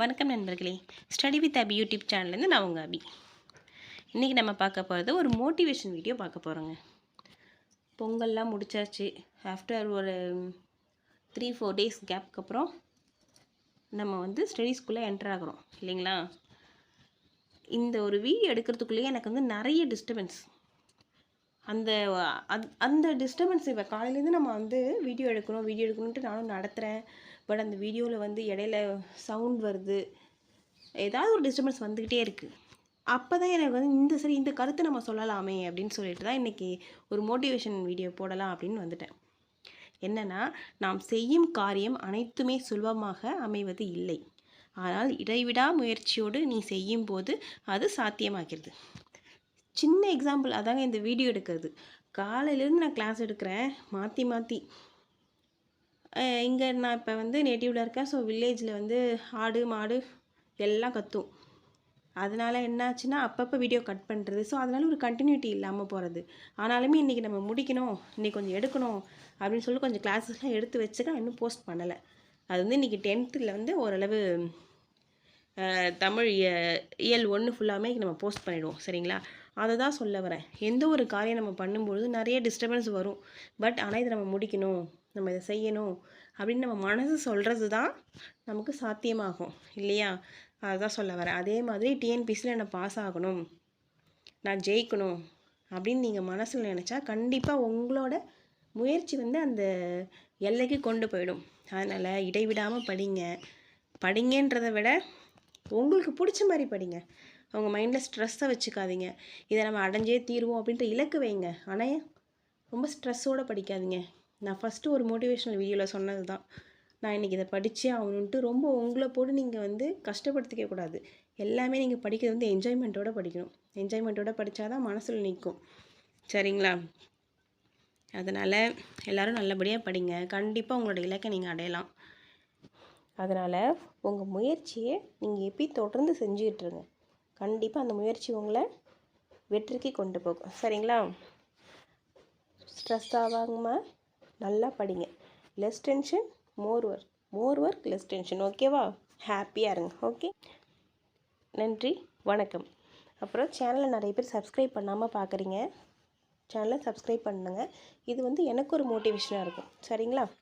வணக்கம் நண்பர்களே. Study with Abhi YouTube சேனல்லேருந்து நான் உங்கள் அபி. இன்றைக்கி நம்ம பார்க்க போகிறது ஒரு மோட்டிவேஷன் வீடியோ பார்க்க போகிறோங்க பொங்கல்லாம் முடிச்சாச்சு. ஆஃப்டர் ஒரு த்ரீ ஃபோர் டேஸ் கேப்புக்கு அப்புறம் நம்ம வந்து ஸ்டடீஸ்குள்ளே என்டர் ஆகுறோம். இல்லைங்களா? இந்த ஒரு வீடியோ எடுக்கிறதுக்குள்ளேயே எனக்கு வந்து நிறைய டிஸ்டர்பன்ஸ் அந்த அந்- அந்த டிஸ்டர்பன்ஸ் இப்போ காலையிலேருந்து நம்ம வந்து வீடியோ எடுக்கணும் வீடியோ எடுக்கணுன்ட்டு நானும் நடத்துகிறேன் பட் அந்த வீடியோவில் வந்து இடையில சவுண்ட் வருது. ஏதாவது ஒரு டிஸ்டர்பன்ஸ் வந்துக்கிட்டே இருக்குது அப்போ தான் எனக்கு வந்து இந்த சரி இந்த கருத்தை நம்ம சொல்லலாமே அப்படின்னு சொல்லிட்டு தான் இன்றைக்கி ஒரு மோட்டிவேஷன் வீடியோ போடலாம் அப்படின்னு வந்துட்டேன். என்னென்னா நாம் செய்யும் காரியம் அனைத்துமே சுலபமாக அமைவது இல்லை. ஆனால் இடைவிடா முயற்சியோடு நீ செய்யும் போது அது சாத்தியமாகிறது. சின்ன எக்ஸாம்பிள் அதாங்க இந்த வீடியோ எடுக்கிறது. காலையிலேருந்து நான் கிளாஸ் எடுக்கிறேன். மாற்றி மாற்றி இங்கே நான் இப்போ வந்து நேட்டிவில் இருக்கேன். ஸோ வில்லேஜில் வந்து ஆடு மாடு எல்லாம் கத்தும். அதனால் என்னாச்சுன்னா அப்பப்போ வீடியோ கட் பண்ணுறது ஸோ அதனால் ஒரு கண்டினியூட்டி இல்லாமல் போகிறது ஆனாலுமே இன்றைக்கி நம்ம முடிக்கணும். இன்றைக்கி கொஞ்சம் எடுக்கணும் அப்படின்னு சொல்லி கொஞ்சம் கிளாஸஸ்லாம் எடுத்து வச்சுக்க இன்னும் போஸ்ட் பண்ணலை. அது வந்து இன்றைக்கி டென்த்தில் வந்து ஓரளவு தமிழ் இயல் ஒன்று ஃபுல்லாமே நம்ம போஸ்ட் பண்ணிவிடுவோம் சரிங்களா? அதை தான் சொல்ல வரேன். எந்த ஒரு காரியம் நம்ம பண்ணும்பொழுது நிறைய டிஸ்டர்பன்ஸ் வரும். பட் ஆனால் இதை நம்ம முடிக்கணும் நம்ம இதை செய்யணும் அப்படின்னு நம்ம மனசு சொல்கிறது தான் நமக்கு சாத்தியமாகும். இல்லையா? அதுதான் சொல்ல வரேன். அதே மாதிரி டிஎன்பிசியில் நான் பாஸ் ஆகணும் நான் ஜெயிக்கணும் அப்படின்னு நீங்கள் மனசில் நினச்சா கண்டிப்பாக உங்களோட முயற்சி வந்து அந்த எல்லைக்கு கொண்டு போயிடும். அதனால் இடைவிடாமல் படிங்க. படிங்கன்றதை விட உங்களுக்கு பிடிச்ச மாதிரி படிங்க. அவங்க மைண்டில் ஸ்ட்ரெஸ்ஸை வச்சுக்காதீங்க. இதை நம்ம அடைஞ்சே தீருவோம் அப்படின்ட்டு இலக்கு வைங்க. ஆனால் ரொம்ப ஸ்ட்ரெஸ்ஸோடு படிக்காதீங்க. நான் ஃபஸ்ட்டு ஒரு மோட்டிவேஷனல் வீடியோவில் சொன்னது தான் நான் இன்றைக்கி இதை படித்தே ஆகணுன்ட்டு ரொம்ப உங்களை போட்டு நீங்கள் வந்து கஷ்டப்படுத்திக்க கூடாது. எல்லாமே நீங்கள் படிக்கிறது வந்து என்ஜாய்மெண்ட்டோடு படிக்கணும். என்ஜாய்மெண்ட்டோடு படித்தா தான் மனசில் நிற்கும் சரிங்களா? அதனால் எல்லோரும் நல்லபடியாக படிங்க. கண்டிப்பாக உங்களோட இலக்கை நீங்கள் அடையலாம். அதனால் உங்கள் முயற்சியை நீங்கள் எப்படி தொடர்ந்து செஞ்சுக்கிட்டு இருங்க. கண்டிப்பாக அந்த முயற்சி உங்களை வெற்றிக்கு கொண்டு போகும். சரிங்களா? ஸ்ட்ரெஸ் ஆகாம நல்லா படிங்க. Less tension more work more work less tension ஓகேவா ஹாப்பியாக இருங்க. ஓகே நன்றி. வணக்கம். அப்புறம் சேனலை நிறைய பேர் சப்ஸ்கிரைப் பண்ணாமல் பார்க்குறீங்க சேனலை சப்ஸ்கிரைப் பண்ணுங்க. இது வந்து எனக்கு ஒரு மோட்டிவேஷனாக இருக்கும். சரிங்களா?